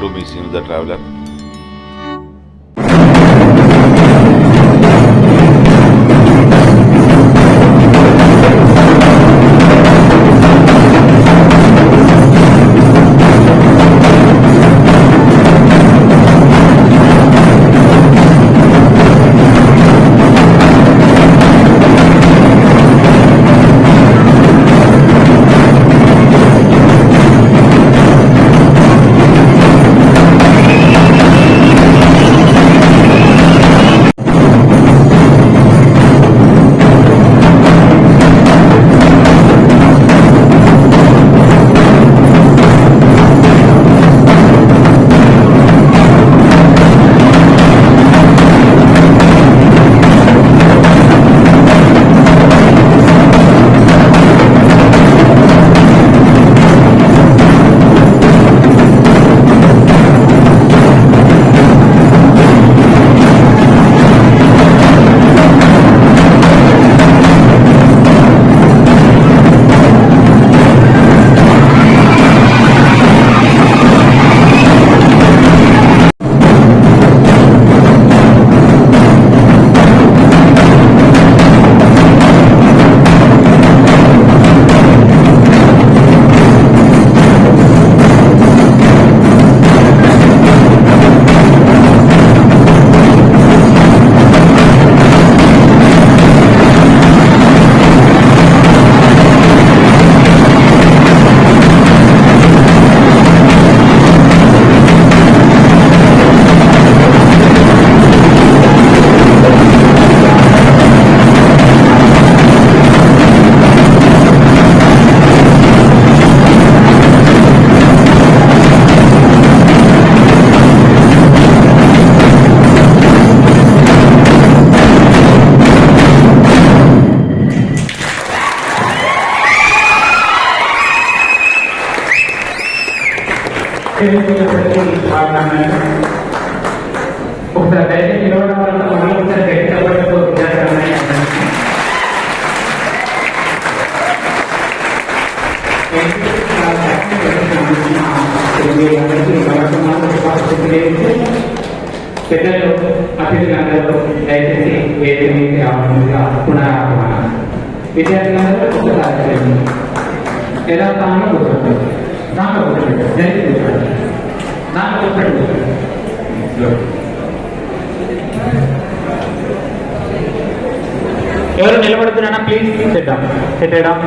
to be da with traveler ఒకసారి దయచేసి నిలవడం వల్ల మళ్ళీ ఒకసారి గట్టిగా పట్టుకో విద్యార్థులు పెద్దలు అతిథులందరూ దయచేసి వేదిక మీద రావాల్సిందిగా పునరాహ్వానం విద్యార్థులందరూ ఒకసారి చేయండి. ఎలా తాను కూర్చోండి దాంట్లో కూర్చోండి జరిగి కూర్చోండి దాంట్లో కూర్చోండి ఎవరు నిలబడుతున్నా ప్లీజ్ చేద్దాం పెట్టేద్దాం.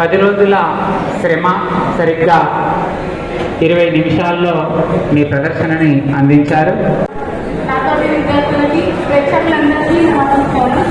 పది రోజుల శ్రమ సరిగ్గా ఇరవై నిమిషాల్లో మీ ప్రదర్శనని అందించారు. విద్యార్థులకి ప్రేక్షకులందరికీ నమస్కారం.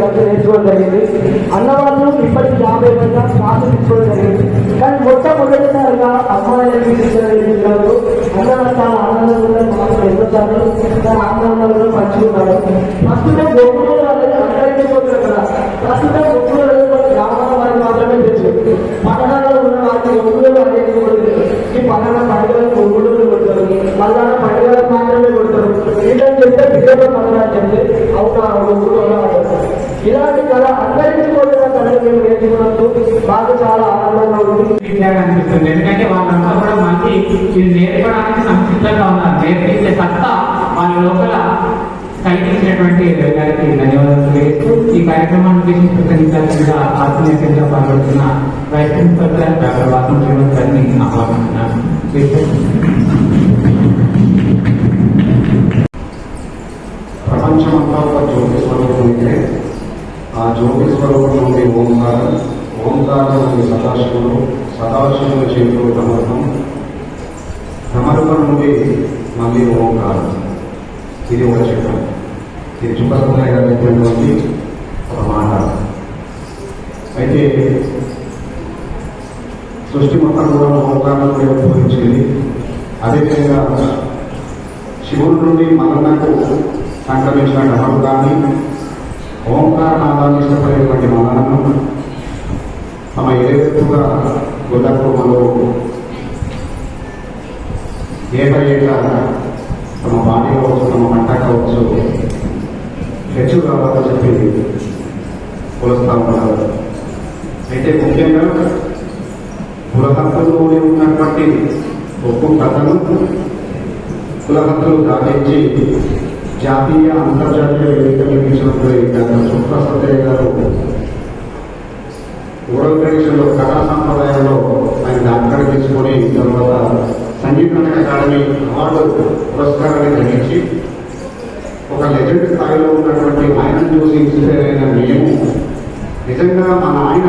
కలిసి నేర్చుకోవడం జరిగింది. అన్నవాళ్ళు ఇప్పటికి యాభై పైన క్లాసు తీసుకోవడం జరిగింది. కానీ మొట్టమొదటిసారిగా అమ్మాయిలకి తీసుకున్నారు అన్నవాళ్ళు చాలా ఆనందంగా మాటలు ఎదుగుతారు. చాలా ఆనందంగా పంచుకున్నారు ప్రస్తుతం గొప్పలు వాళ్ళని అందరిపోతున్నారు కదా. ప్రస్తుతం గొప్పలు గ్రామాల వారికి మాత్రమే తెలుసు. పట్టణాల్లో ఉన్న వారికి గొప్పలు అనేది కూడా ఈ పట్టణ పండుగలు గొప్పలు కొడతారు మళ్ళా పండుగలకు మాత్రమే కొడతారు ఏంటంటే పిల్లలు పట్టణాలు అంటే అవుతారు గొప్పలు ఇలాంటి కళ అందరికీ కూడా కళలు మేము నేర్చుకున్నందుకు మాకు చాలా ఆనందంగా ఉంది. అనిపిస్తుంది ఎందుకంటే వాళ్ళంతా కూడా మంచి ఇది నేర్పడానికి సంసిద్ధంగా ఉన్నారు. నేర్పించే సత్తా వాళ్ళ లోపల కలిగించినటువంటి గారికి ధన్యవాదాలు తెలియజేస్తూ ఈ కార్యక్రమాన్ని ఉద్దేశించి ఆత్మీయంగా పాల్గొంటున్న vice principal sir doctor Vasam Srinivas గారిని ఆహ్వానిస్తున్నాను ప్రపంచమంతా ఒక జ్యోతి స్వరూపం అయితే ఆ జ్యోతి స్వరూపం నుండి ఓంకారం ఓంకారం నుండి సదాశివుడు సదాశివుని చేతిలో భ్రమరకం భ్రమరకం నుండి మళ్ళీ ఓంకారం. ఇది ఒక చక్రం ఇది చుక్కసందయ్య గారు ఒక మాట అయితే సృష్టి మొత్తం కూడా ఓంకారం నుండి ఉద్భవించింది అదేవిధంగా శివుడి నుండి మరణకు సంక్రమించిన డమరు కానీ ఓంకారనాదాన్ని ఇష్టపడేటువంటి మరణను తమ ఏదెత్తుగా గుడ్లకు మనలో ఏట ఏట తమ బాడీ కావచ్చు తమ మంట కావచ్చు హెచ్చు కావాలని చెప్పి కొలుస్తూ ఉంటారు అయితే ముఖ్యంగా కులహత్తులోనే ఉన్నటువంటి ఒక్కొక్క కథను కులహత్తులు దాటించి జాతీయ అంతర్జాతీయ వేదిక నిర్మించినటువంటి డాక్టర్ సుప్ర పరీక్షలో కళా సంప్రదాయంలో ఆయన డాక్టర్ తీసుకొని తర్వాత సంగీతం అకాడమీ అవార్డు పురస్కారాన్ని గ్రహించి ఒక లెజెండ్ స్థాయిలో ఉన్నటువంటి ఆయన చూసి ఇన్స్పైర్ అయిన మేము నిజంగా మన ఆయన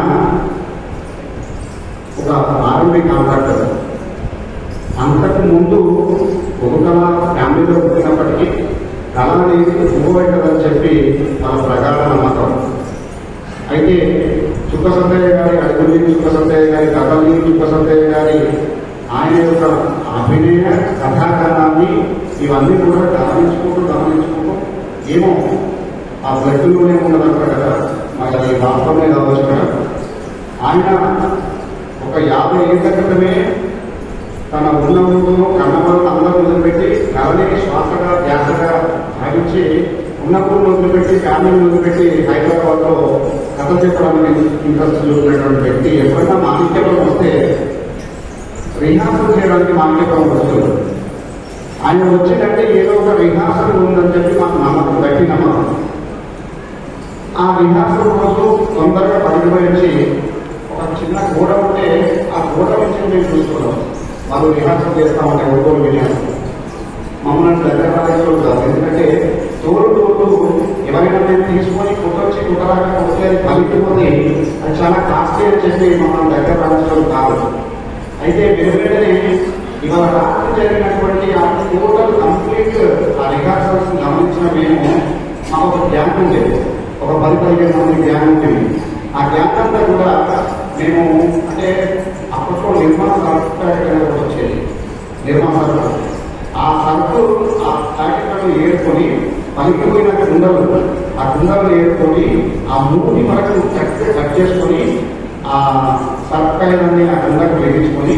ఒక ఆర్మీ కాంట్రాక్టర్ అంతకు ముందు ఒక ఫ్యామిలీలో పుట్టినప్పటికీ కళ అనేది పువ్వుపెట్టదని చెప్పి మన ప్రగాఢ నమ్మకం. అయితే చుక్క సంతయ్య గారి అడుగుని చుక్క సంతయ్య గారి కథల్ని చుక్క సంతయ్య గారి ఆయన యొక్క అభినయ కథాకరణాన్ని ఇవన్నీ కూడా గమనించుకుంటూ గమనించుకుంటూ ఏమో ఆ బ్లడ్లోనే ఉన్నదంట కదా మరి అది వాస్తవమే కావచ్చు కదా. ఆయన ఒక యాభై ఏళ్ళ క్రితమే తన ఉన్న ఊరును కన్నమలను అందరూ వదిలిపెట్టి కలని శ్వాసగా ధ్యాసగా భావించి ఉన్నప్పుడు మొదలుపెట్టి ఫ్యామిలీ మొదలుపెట్టి హైదరాబాద్లో కథ చెప్పడానికి ఇంట్రెస్ట్ చూసినటువంటి వ్యక్తి ఎప్పుడైనా మాణిక్యపం వస్తే రిహార్సల్ చేయడానికి మాణిక్యపం వస్తుంది ఆయన వచ్చిందంటే ఏదో ఒక రిహార్సల్ ఉందని చెప్పి మాకు నమ్మకం గట్టి నమ్మకం. ఆ రిహార్సల్ రోజు తొందరగా పడిపోయించి ఒక చిన్న గోడ ఉంటే ఆ గోడ నుంచి మేము చూసుకున్నాం. వాళ్ళు రిహార్సల్ చేస్తామంటే ఉంటే ఒక్కొక్కరు మమ్మల్ని దగ్గర రాలేదు కాదు ఎందుకంటే తోడు తోడు ఎవరైనా మేము తీసుకొని కుట్టొచ్చి కుట్టరాక కొట్టి అది కలిపిపోతే అది చాలా కాస్ట్లీ అని చెప్పి మమ్మల్ని దగ్గర రావడం కాదు అయితే వెంటనే ఇవాళ రాత్రి జరిగినటువంటి ఆ టోటల్ కంప్లీట్ ఆ రిహార్సల్స్ గమనించిన మేము మాకు ఒక జ్ఞానం ఉండేది ఒక పది పదిహేను మంది జ్ఞానం ఉండేది ఆ జ్ఞానంలో కూడా మేము అంటే అప్పట్లో నిర్మాణ సర్టిఫికేట్ వచ్చేది నిర్మాణ ఆ సరుకు ఆ ప్యాకెట్లను ఏర్కొని పనికిపోయిన కుండలు ఆ కుండలు నేర్చుకొని ఆ మూడి మనకు కట్ కట్ చేసుకొని ఆ సర్కాయలన్నీ ఆ కుండకు వేయించుకొని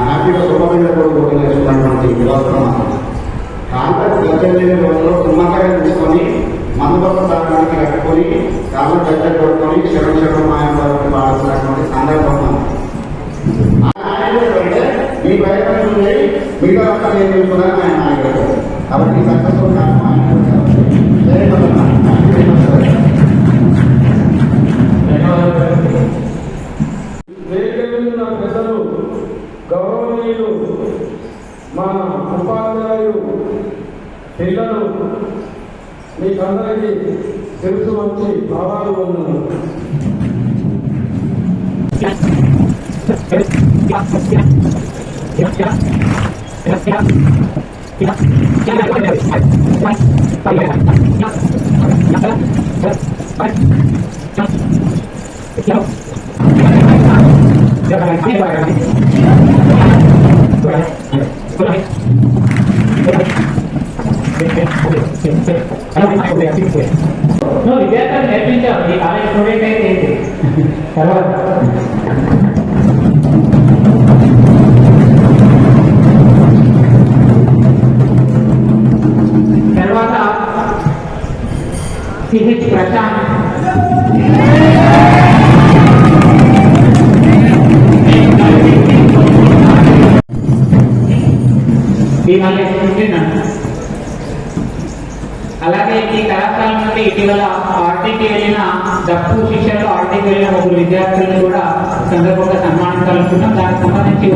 హ్యాపీగా సుఖమైన కూడా వేసుకున్నటువంటి వ్యవస్థ కాళ్ళకు గజ్జలేని రోజుల్లో తుమ్మకాయ తీసుకొని మందుపక్క తాగడానికి కట్టుకొని కాళ్ళ గజ్జ కొట్టుకొని శరణ శరం మాయం పాడుతున్నటువంటి సందర్భం అంటే మీ ప్రయత్నం ఉంది మిగతా అంతా నేను ఆయన నాయకుడు. కాబట్టి సక్సెస్ఫుల్ పెద్దలు గౌరవనీయులు మా ఉపాధ్యాయులు పిల్లలు మీకందరికీ తెలుసు మంచి భావాలు ఉన్నాను నువ్వు విద్యార్థులు తర్వాత సిహెచ్ ప్రశాంత్ అలాగే ఈ కళాశాల నుండి ఇటీవల ఆర్టీకి వెళ్ళిన డప్పు శిక్షణలో ఆర్టీకి వెళ్ళిన ముగ్గురు విద్యార్థులను కూడా సందర్భంగా సన్మానించాలనుకున్నాం దానికి సంబంధించి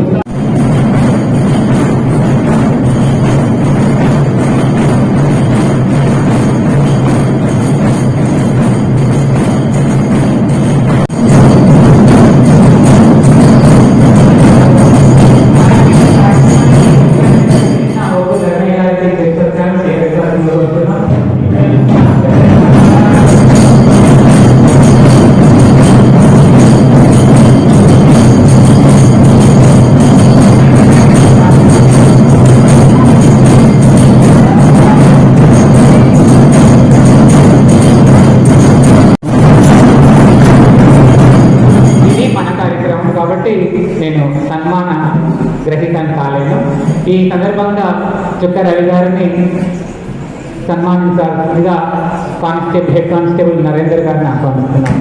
ఈ సందర్భంగా చుక్క రవి గారిని సన్మానించాల్సిందిగా కానిస్టేబుల్ హెడ్ కానిస్టేబుల్ నరేందర్ గారిని ఆహ్వానిస్తున్నాను